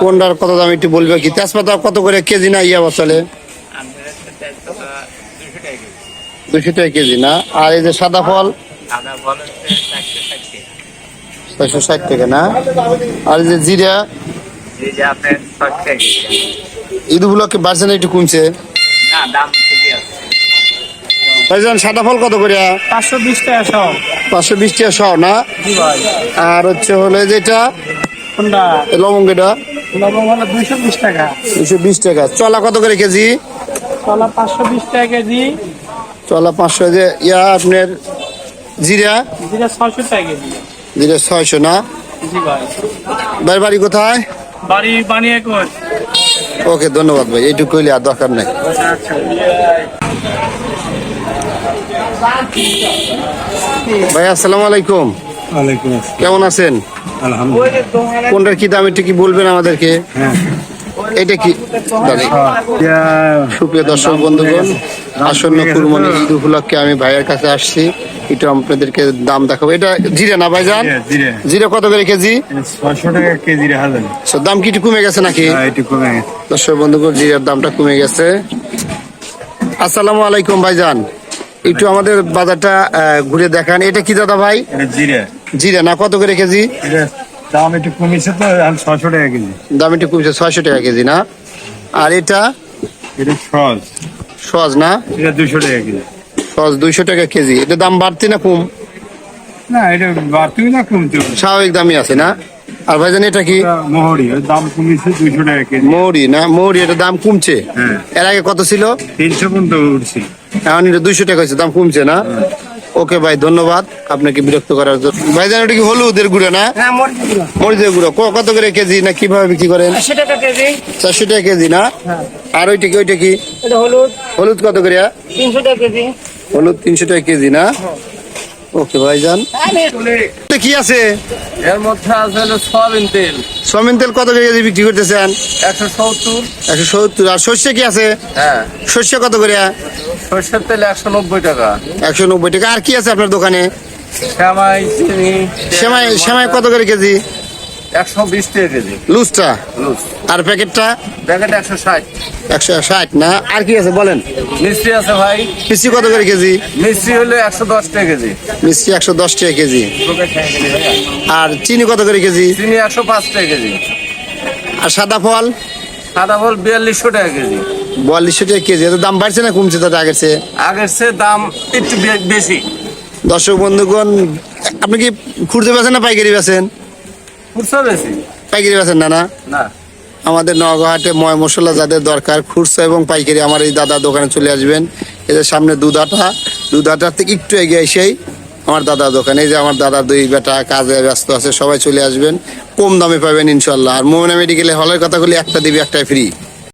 কোনটার কত দাম একটু বলবে কি? তেজপাতা কত করে কেজি না ইয়া বছরে দুশো টাকা কেজি না? আর এই যে সাদা ফল? ছয়শো ষাট টাকা না? আর এই যে জিরা? ঈদগুলো কি বাড়ছে না একটু কমছে? সাদা ফল কত করে? পাঁচশো বিশ টাকা সব। পাঁচশো বিশ টাকা সহ না আর হচ্ছে হলো যেটা লবঙ্গটা দুইশো বিশ টাকা। দুশো বিশ টাকা। চলা কত করে কেজি? কলা পাঁচশো বিশ টাকা কেজি। চলা পাঁচশো যে ইয়া আপনার জিরা? যেটা ছয়শো টাকা কেজি। জিরা ছয়শো না? ভাই। বাড়ি বাড়ি কোথায়? বাড়ি বানিয়ে ওকে ধন্যবাদ ভাই। এইটুকু কইলে আর দরকার নেই। ভাই আসসালামু আলাইকুম। কেমন আছেন? কোনটার কি দাম একটু কি বলবেন আমাদেরকে? হ্যাঁ। এটা কি? দাঁড়াই। সুপ্রিয় দর্শক বন্ধুগণ আসন্ন কুরবানি ঈদ উপলক্ষে আমি ভাইয়ের কাছে আসছি। একটু আপনাদেরকে দাম দেখাবো। এটা জিরে না ভাই যান জিরে। কত করে কেজি? টাকা So, দাম কি একটু কমে গেছে নাকি? হ্যাঁ একটু দর্শক বন্ধুগণ জিরার দামটা কমে গেছে। আসসালামু আলাইকুম ভাইজান। একটু আমাদের বাজারটা ঘুরে দেখান। এটা কি দাদা ভাই? জিরে। জিরা না কত করে কেজি? দাম একটু কমেছে তো ছয়শো টাকা কেজি। দাম একটু কমছে ছয়শো টাকা কেজি না? আর এটা? এটা সস। সজ না? এটা দুশো টাকা কেজি। সজ দুইশো টাকা কেজি। এটা দাম বাড়তি না কম? না এটা বাড়তেও না স্বাভাবিক দামই আছে না? আর ভাইজান এটা কি? মহরি দাম কমেছে দুশো টাকা কেজি। মৌরি না? মৌরি এটা দাম কমছে? হ্যাঁ। এর আগে কত ছিল? তিনশো পর্যন্ত উঠছে। এখন এটা দুইশো টাকা হয়েছে দাম কমছে না? ওকে ভাই ধন্যবাদ আপনাকে বিরক্ত করার জন্য। ভাইজান এটা কি হলুদের গুঁড়ো না? হ্যাঁ মরিচের গুঁড়ো। কত করে কেজি না কীভাবে বিক্রি করেন? চারশো টাকা কেজি। না? হ্যাঁ। আর ওইটা কি ওইটা কি? হলুদ। হলুদ কত করে তিনশো টাকা কেজি। হলুদ তিনশো টাকা কেজি না? ওকে ভাইজান। এটা কি আছে? এর মধ্যে আছে হলো সয়াবিন তেল। সয়াবিন তেল কত করে কেজি বিক্রি করতেছেন? একশো সত্তর। একশো সত্তর। আর সর্ষে কি আছে? হ্যাঁ। সর্ষে কত করে? সর্ষের তেল একশো নব্বই টাকা। একশো নব্বই টাকা। আর কি আছে আপনার দোকানে? শ্যামাই চিনি। সেমাই সেমাই কত করে কেজি? একশো বিশ টাকা কেজি। লুজটা? লুজ। আর প্যাকেটটা? প্যাকেট একশো ষাট। একশো ষাট না? আর কি আছে বলেন? মিষ্টি আছে ভাই। মিষ্টি কত করে কেজি? মিষ্টি হলো একশো দশ টাকা কেজি। মিষ্টি একশো দশ টাকা কেজি। আর চিনি কত করে কেজি? চিনি একশো পাঁচ টাকা কেজি। আর সাদা ফল? সাদা ফল বিয়াল্লিশশো টাকা কেজি। বিয়াল্লিশশো টাকা কেজি। এত দাম বাড়ছে না কমছে তাতে আগের চেয়ে? আগের সে দাম একটু বেশি। দর্শক বন্ধুগণ আপনি কি খুঁড়তে বেছেন না পাইকারি বেছেন খুচরো বেশি? পাইকারি বেছেন না না? না। আমাদের নওগাঁহাটে ময় মশলা যাদের দরকার খুচরা এবং পাইকারি আমার এই দাদা দোকানে চলে আসবেন। এদের সামনে দুধাটা দুধাটার থেকে একটু এগিয়ে এসেই আমার দাদা দোকান এই যে আমার দাদা দুই বেটা কাজে ব্যস্ত আছে সবাই চলে আসবেন। কম দামে পাবেন ইনশাল্লাহ আর মোহনা মেডিকেলে হলের কথা কথাগুলি একটা দিবি একটাই ফ্রি